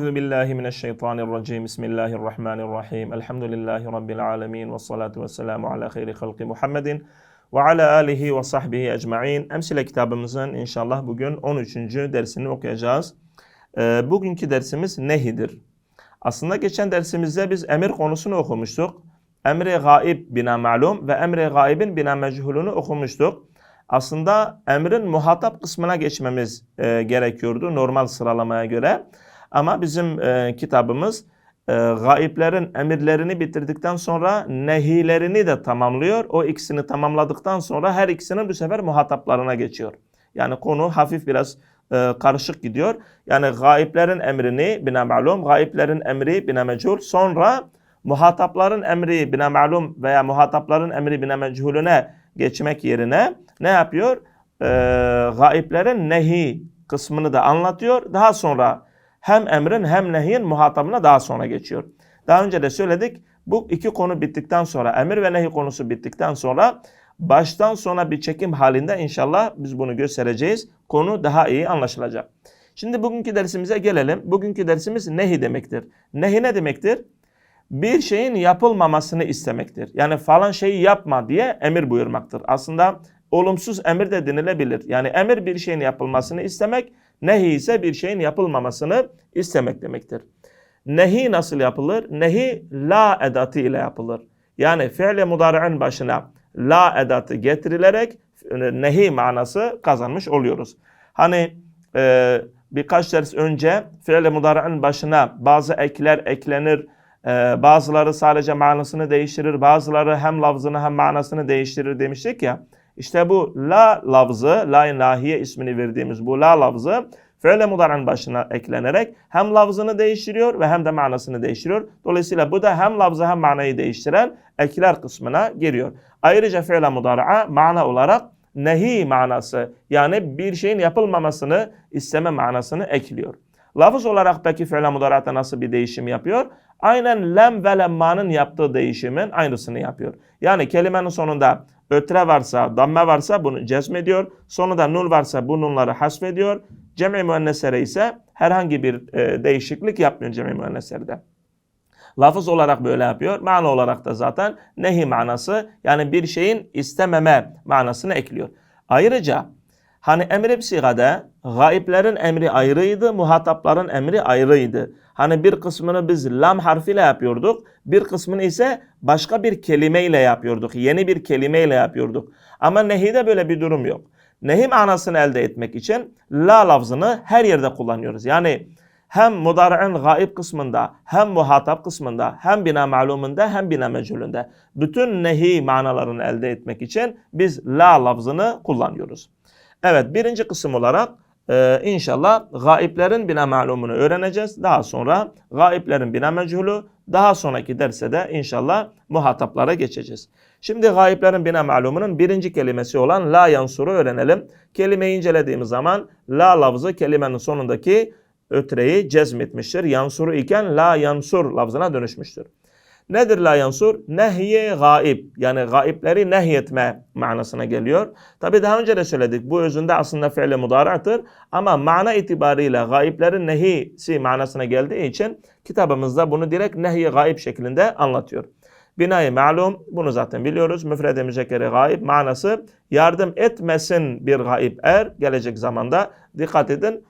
Euzu billahi mineşşeytanirracim. Bismillahirrahmanirrahim. Elhamdülillahi rabbil alamin ve salatu vesselamu ala hayri halqi Muhammedin ve ala alihi ve sahbihi ecmaîn. Emsile kitabımızın inşallah bugün 13. dersini okuyacağız. Ee, bugünkü dersimiz nehidir. Aslında geçen dersimizde biz emir konusunu okumuştuk. Emri gaib bina ma'lum ve emri gaibin bina mechulunu okumuştuk. Aslında emrin muhatap kısmına geçmemiz e, gerekiyordu normal sıralamaya göre. Ama bizim e, kitabımız e, gaiplerin emirlerini bitirdikten sonra nehilerini de tamamlıyor. O ikisini tamamladıktan sonra her ikisinin bu sefer muhataplarına geçiyor. Yani konu hafif biraz e, karışık gidiyor. Yani gaiplerin emrini bina ma'lum, gaiplerin emri bina mechul. Sonra muhatapların emri bina ma'lum veya muhatapların emri bina mechulüne geçmek yerine ne yapıyor? E, gaiplerin nehi kısmını da anlatıyor. Daha sonra hem emrin hem nehyin muhatabına daha sonra geçiyor. Daha önce de söyledik. Bu iki konu bittikten sonra, emir ve nehi konusu bittikten sonra baştan sona bir çekim halinde inşallah biz bunu göstereceğiz. Konu daha iyi anlaşılacak. Şimdi bugünkü dersimize gelelim. Bugünkü dersimiz nehi demektir. Nehi ne demektir? Bir şeyin yapılmamasını istemektir. Yani falan şeyi yapma diye emir buyurmaktır. Aslında olumsuz emir de denilebilir. Yani emir bir şeyin yapılmasını istemek, nehi ise bir şeyin yapılmamasını istemek demektir. Nehi nasıl yapılır? Nehi la edatı ile yapılır. Yani fiile mudari'in başına la edatı getirilerek nehi manası kazanmış oluyoruz. Hani e, birkaç ders önce fiile mudari'in başına bazı ekler eklenir, e, bazıları sadece manasını değiştirir, bazıları hem lafzını hem manasını değiştirir demiştik ya. İşte bu la lafzı, la ilahiye ismini verdiğimiz bu la lafzı fiile mudara'nın başına eklenerek hem lafzını değiştiriyor ve hem de manasını değiştiriyor. Dolayısıyla bu da hem lafzı hem manayı değiştiren ekler kısmına giriyor. Ayrıca fiile mudara'a mana olarak nehi manası yani bir şeyin yapılmamasını isteme manasını ekliyor. Lafız olarak peki fiile mudara'ta nasıl bir değişim yapıyor? Aynen lem ve lemmanın yaptığı değişimin aynısını yapıyor. Yani kelimenin sonunda ötre varsa, damme varsa bunu cezmediyor. Sonunda nun varsa bu nunları hasfediyor. Cem-i müennesere ise herhangi bir e, değişiklik yapmıyor cem-i müenneserde. Lafız olarak böyle yapıyor. Mana olarak da zaten nehi manası yani bir şeyin istememe manasını ekliyor. Ayrıca hani emri bir sigade gaiplerin emri ayrıydı, muhatapların emri ayrıydı. Hani bir kısmını biz lam harfiyle yapıyorduk, bir kısmını ise başka bir kelimeyle yapıyorduk. Yeni bir kelimeyle yapıyorduk. Ama nehide böyle bir durum yok. Nehi manasını elde etmek için la lafzını her yerde kullanıyoruz. Yani hem mudari'in gaib kısmında, hem muhatap kısmında, hem bina malumunda, hem bina mecülünde. Bütün nehi manalarını elde etmek için biz la lafzını kullanıyoruz. Evet birinci kısım olarak e, inşallah gaiplerin bina malumunu öğreneceğiz. Daha sonra gaiplerin bina mechulü, daha sonraki derse de inşallah muhataplara geçeceğiz. Şimdi gaiplerin bina malumunun birinci kelimesi olan la yansuru öğrenelim. Kelimeyi incelediğimiz zaman la lafzı kelimenin sonundaki ötreyi cezmetmiştir. Yansuru iken la yansur lafzına dönüşmüştür. Nedir la yansur? Nehye gaib. Yani gaipleri nehyetme manasına geliyor. Tabi daha önce de söyledik. Bu özünde aslında fiile mudarattır. Ama mana itibariyle gaiplerin nehisi manasına geldiği için kitabımızda bunu direkt nehye gaib şeklinde anlatıyor. Binayı malum bunu zaten biliyoruz. Müfrede müzekkeri gaib manası yardım etmesin bir gaib er gelecek zamanda. Dikkat edin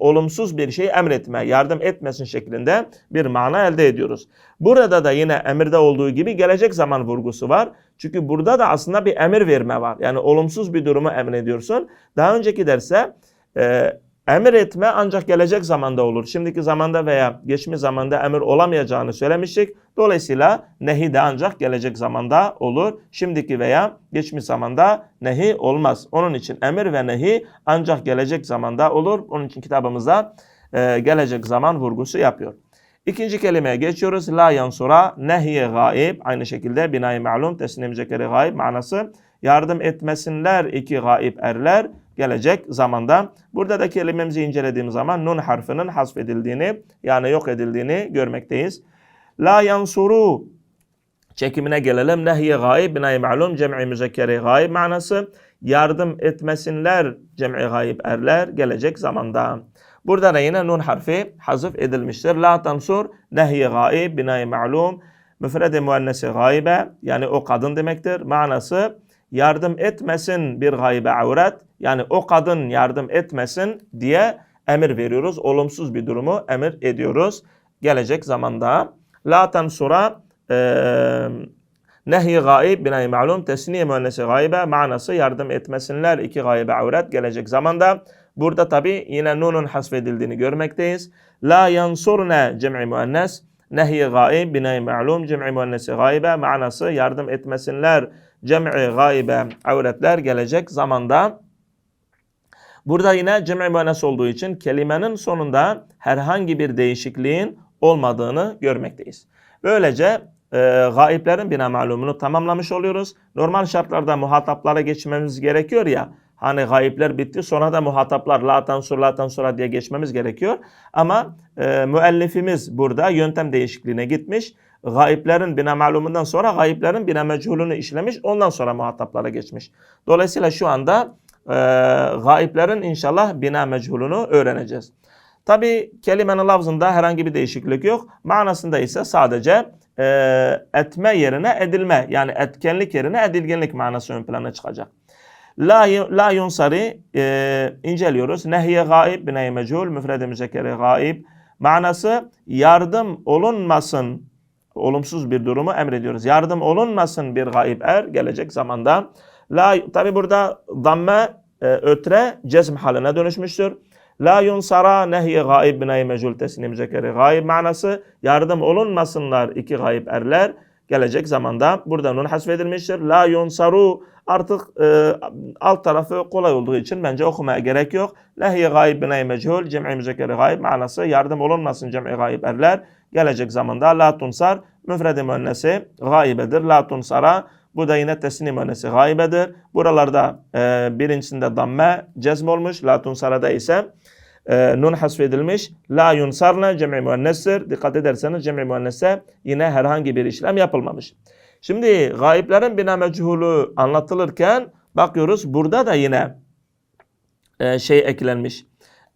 olumsuz bir şey emretme, yardım etmesin şeklinde bir mana elde ediyoruz. Burada da yine emirde olduğu gibi gelecek zaman vurgusu var. Çünkü burada da aslında bir emir verme var. Yani olumsuz bir durumu emrediyorsun. Daha önceki derse e, emir etme ancak gelecek zamanda olur. Şimdiki zamanda veya geçmiş zamanda emir olamayacağını söylemiştik. Dolayısıyla nehi de ancak gelecek zamanda olur. Şimdiki veya geçmiş zamanda nehi olmaz. Onun için emir ve nehi ancak gelecek zamanda olur. Onun için kitabımızda e, gelecek zaman vurgusu yapıyor. İkinci kelimeye geçiyoruz. La yansura nehiye gaib. Aynı şekilde binayı ma'lum teslim zekeri gaib manası. Yardım etmesinler iki gaib erler gelecek zamanda. Burada da kelimemizi incelediğimiz zaman nun harfinin hasfedildiğini yani yok edildiğini görmekteyiz. La yansuru çekimine gelelim. Nehiye gayb, binayi ma'lum, cem'i müzekkeri gayb manası. Yardım etmesinler cem'i gayb erler gelecek zamanda. Burada da yine nun harfi hazıf edilmiştir. La tansur, nehiye gayb, binayi ma'lum, müfrede muannesi gaybe yani o kadın demektir. Manası yardım etmesin bir gaybe avret yani o kadın yardım etmesin diye emir veriyoruz. Olumsuz bir durumu emir ediyoruz gelecek zamanda. La tansura eee Nehy gaib binayı ma'lum tesniye müennesi gaybe manası yardım etmesinler iki gaybe avret gelecek zamanda. Burada tabi yine nunun hasfedildiğini görmekteyiz. La yansurne cem'i müennes nehy gaib binayı ma'lum cem'i müennesi gaybe manası yardım etmesinler cem'i gaybe avretler gelecek zamanda. Burada yine cem'i müennes olduğu için kelimenin sonunda herhangi bir değişikliğin olmadığını görmekteyiz. Böylece e, gaiplerin bina malumunu tamamlamış oluyoruz. Normal şartlarda muhataplara geçmemiz gerekiyor ya. Hani gaipler bitti sonra da muhataplar la tansur la tansura diye geçmemiz gerekiyor. Ama e, müellifimiz burada yöntem değişikliğine gitmiş. Gaiplerin bina malumundan sonra gaiplerin bina mechulünü işlemiş. Ondan sonra muhataplara geçmiş. Dolayısıyla şu anda e, gaiplerin inşallah bina mechulünü öğreneceğiz. Tabi kelimenin lafzında herhangi bir değişiklik yok. Manasında ise sadece e, etme yerine edilme yani etkenlik yerine edilgenlik manası ön plana çıkacak. La, la yunsari e, inceliyoruz. Nehiye gaib bineye mecul müfrede müzekkeri gaib manası yardım olunmasın olumsuz bir durumu emrediyoruz. Yardım olunmasın bir gaib er gelecek zamanda. La tabi burada damme ötre cezm haline dönüşmüştür. La yunsara nehiye gaib binayı mecul tesnim zekeri gaib manası yardım olunmasınlar iki gaib erler gelecek zamanda burada nun hasfedilmiştir. La yunsaru artık e, alt tarafı kolay olduğu için bence okumaya gerek yok. Lehiye gaib binayı mecul cem'i müzekkeri gaib manası yardım olunmasın cem'i gaib erler gelecek zamanda la tunsar müfredi müennesi gaibedir. La tunsara bu da yine tesnim müennesi gaibedir. Buralarda e, birincisinde damme cezm olmuş. La tunsarada ise e, nun hasfedilmiş. La yunsarna cem'i müennestir. Dikkat ederseniz cem'i müennese yine herhangi bir işlem yapılmamış. Şimdi gaiplerin bina mechulü anlatılırken bakıyoruz burada da yine e, şey eklenmiş.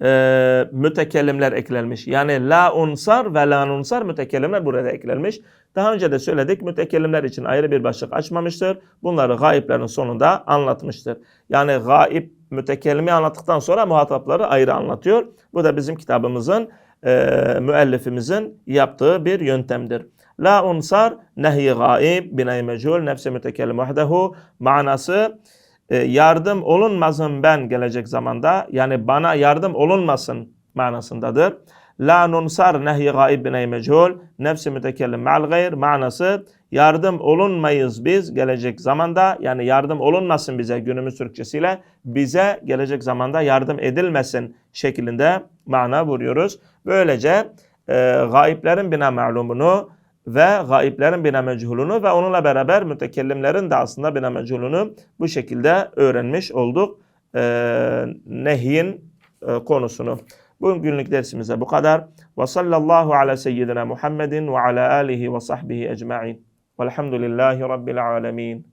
E, mütekellimler eklenmiş. Yani la unsar ve la nunsar mütekellimler burada eklenmiş. Daha önce de söyledik mütekellimler için ayrı bir başlık açmamıştır. Bunları gaiplerin sonunda anlatmıştır. Yani gaip mütekellimi anlattıktan sonra muhatapları ayrı anlatıyor. Bu da bizim kitabımızın e, müellifimizin yaptığı bir yöntemdir. La unsar nehi gaib binay mecul nefse mütekellim vahdehu manası yardım olunmasın ben gelecek zamanda. Yani bana yardım olunmasın manasındadır. La nunsar nehi gaib binay mecul nefsi mütekellim ma'al gayr manası. Yardım olunmayız biz gelecek zamanda. Yani yardım olunmasın bize günümüz Türkçesiyle. Bize gelecek zamanda yardım edilmesin şeklinde mana vuruyoruz. Böylece e, gaiplerin bina ma'lumunu ve gaiplerin bina mechulunu ve onunla beraber mütekellimlerin de aslında bina mechulunu bu şekilde öğrenmiş olduk. E, nehyin e, konusunu. Bugünlük dersimize bu kadar. Ve sallallahu ala seyyidina Muhammedin ve ala alihi ve sahbihi ecma'in. Velhamdülillahi Rabbil alemin.